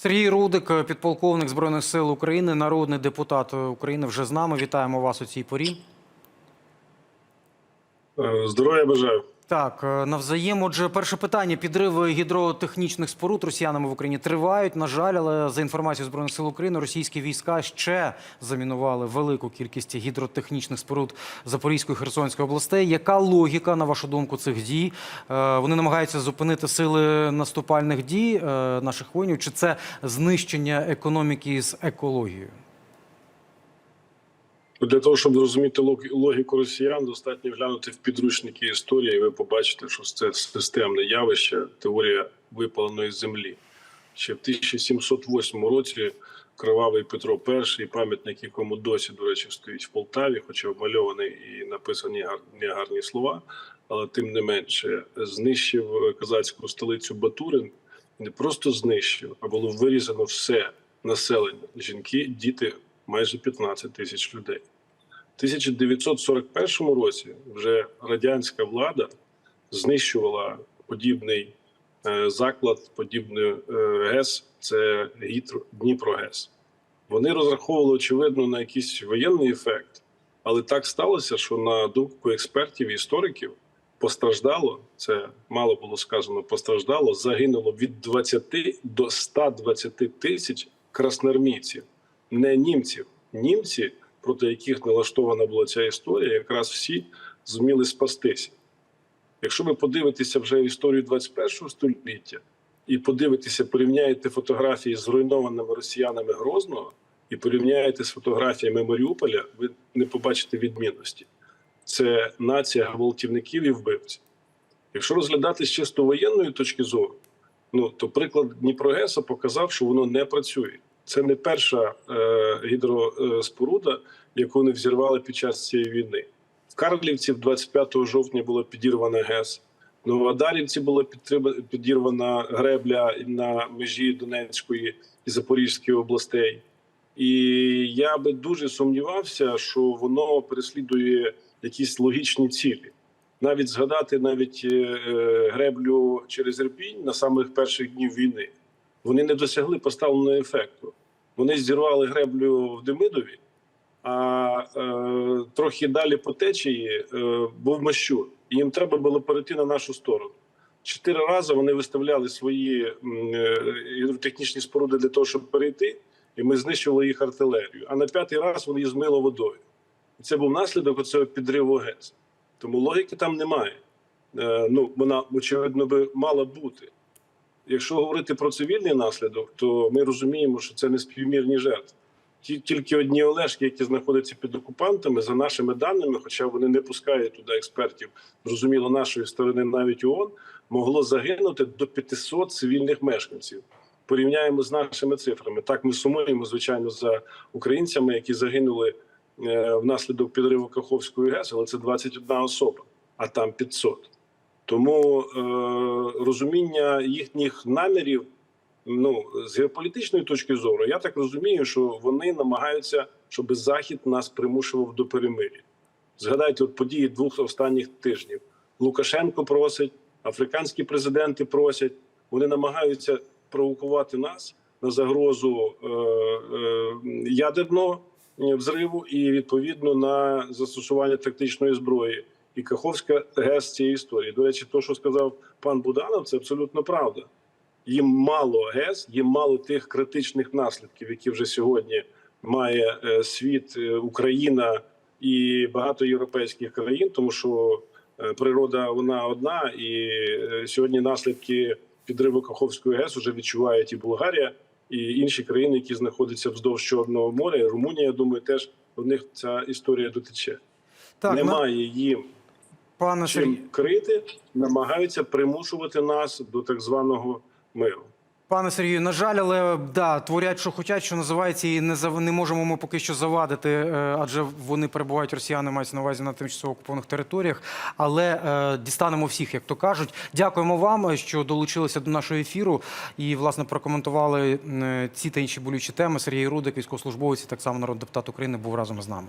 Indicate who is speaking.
Speaker 1: Сергій Рудик, підполковник збройних сил України, народний депутат України, вже з нами. Вітаємо вас у цій порі.
Speaker 2: Е, Здоров'я бажаю.
Speaker 1: Так, е, навзаєм. Отже, перше питання: підриви гідротехнічних споруд росіянами в Україні тривають. На жаль, але за інформацією збройних сил України, російські війська ще замінували велику кількість гідротехнічних споруд Запорізької і Херсонської областей. Яка логіка, на вашу думку, цих дій? Е, Вони намагаються зупинити сили наступальних дій е, наших воїнів? Чи це знищення економіки з екологією?
Speaker 2: Для того, щоб зрозуміти лог- логіку росіян, достатньо глянути в підручники історії, і ви побачите, що це системне явище, теорія випаленої землі. Ще в 1708 році кривавий Петро І, пам'ятник, якому досі, до речі, стоїть в Полтаві, хоча вмальований і написані гар- негарні слова, але тим не менше знищив козацьку столицю Батурин. Не просто знищив, а було вирізано все населення: жінки, діти, майже 15 тисяч людей. В 1941 році вже радянська влада знищувала подібний е, заклад, подібний е, ГЕС, це Гідро- Дніпрогес. Вони розраховували, очевидно, на якийсь воєнний ефект, але так сталося, що на думку експертів і істориків постраждало, це мало було сказано, постраждало, загинуло від 20 до 120 тисяч красноармійців, не німців. Німці, проти яких налаштована була ця історія, якраз всі зуміли спастися. Якщо ви подивитеся вже історію 21 століття і подивитеся, порівняєте фотографії з зруйнованими росіянами Грозного і порівняєте з фотографіями Маріуполя, ви не побачите відмінності. Це нація гвалтівників і вбивців. Якщо розглядати з чисто воєнної точки зору, ну то приклад Дніпрогеса показав, що воно не працює. Це не перша е, гідроспоруда, яку вони взірвали під час цієї війни. В Карлівці 25 жовтня було підірвана ГЕС. В Новодарівці була підірвана гребля на межі Донецької і Запорізької областей. І я би дуже сумнівався, що воно переслідує якісь логічні цілі. Навіть згадати навіть е, е, греблю через Ірпінь на самих перших днів війни. Вони не досягли поставленого ефекту. Вони зірвали греблю в Демидові, а е, трохи далі по течії е, був Мащур. І їм треба було перейти на нашу сторону. Чотири рази вони виставляли свої е, гідротехнічні споруди для того, щоб перейти, і ми знищували їх артилерію. А на п'ятий раз вони їх змило водою. І це був наслідок цього підриву ГЕС. Тому логіки там немає. Е, ну, вона, очевидно, би мала бути. Якщо говорити про цивільний наслідок, то ми розуміємо, що це не співмірні жертви. Ті- Тільки одні Олешки, які знаходяться під окупантами, за нашими даними, хоча вони не пускають туди експертів, зрозуміло, нашої сторони, навіть ООН, могло загинути до 500 цивільних мешканців. Порівняємо з нашими цифрами. Так, ми сумуємо, звичайно, за українцями, які загинули е, внаслідок підриву Каховської ГЕС, але це 21 особа, а там 500. Тому е, розуміння їхніх намірів, ну з геополітичної точки зору, я так розумію, що вони намагаються, щоб Захід нас примушував до перемир'я. Згадайте от події двох останніх тижнів. Лукашенко просить, африканські президенти просять. Вони намагаються провокувати нас на загрозу е, е, ядерного взриву і відповідно на застосування тактичної зброї. І Каховська ГЕС цієї історії. До речі, то, що сказав пан Буданов, це абсолютно правда. Їм мало ГЕС, їм мало тих критичних наслідків, які вже сьогодні має е, світ, е, Україна і багато європейських країн, тому що е, природа вона одна, і сьогодні наслідки підриву Каховської ГЕС вже відчувають і Болгарія, і інші країни, які знаходяться вздовж Чорного моря. І Румунія, я думаю, теж в них ця історія дотече.
Speaker 1: Так, на-
Speaker 2: Немає їм
Speaker 1: пане Сергій.
Speaker 2: чим крити, намагаються примушувати нас до так званого миру.
Speaker 1: Пане Сергію, на жаль, але да, творять, що хочуть, що називається, і не зав... не можемо ми поки що завадити, е, адже вони перебувають росіяни, мається на увазі на тимчасово окупованих територіях. Але е, дістанемо всіх, як то кажуть. Дякуємо вам, що долучилися до нашого ефіру і власне прокоментували е, ці та інші болючі теми. Сергій Рудик, військовослужбовець, і так само народний депутат України, був разом з нами.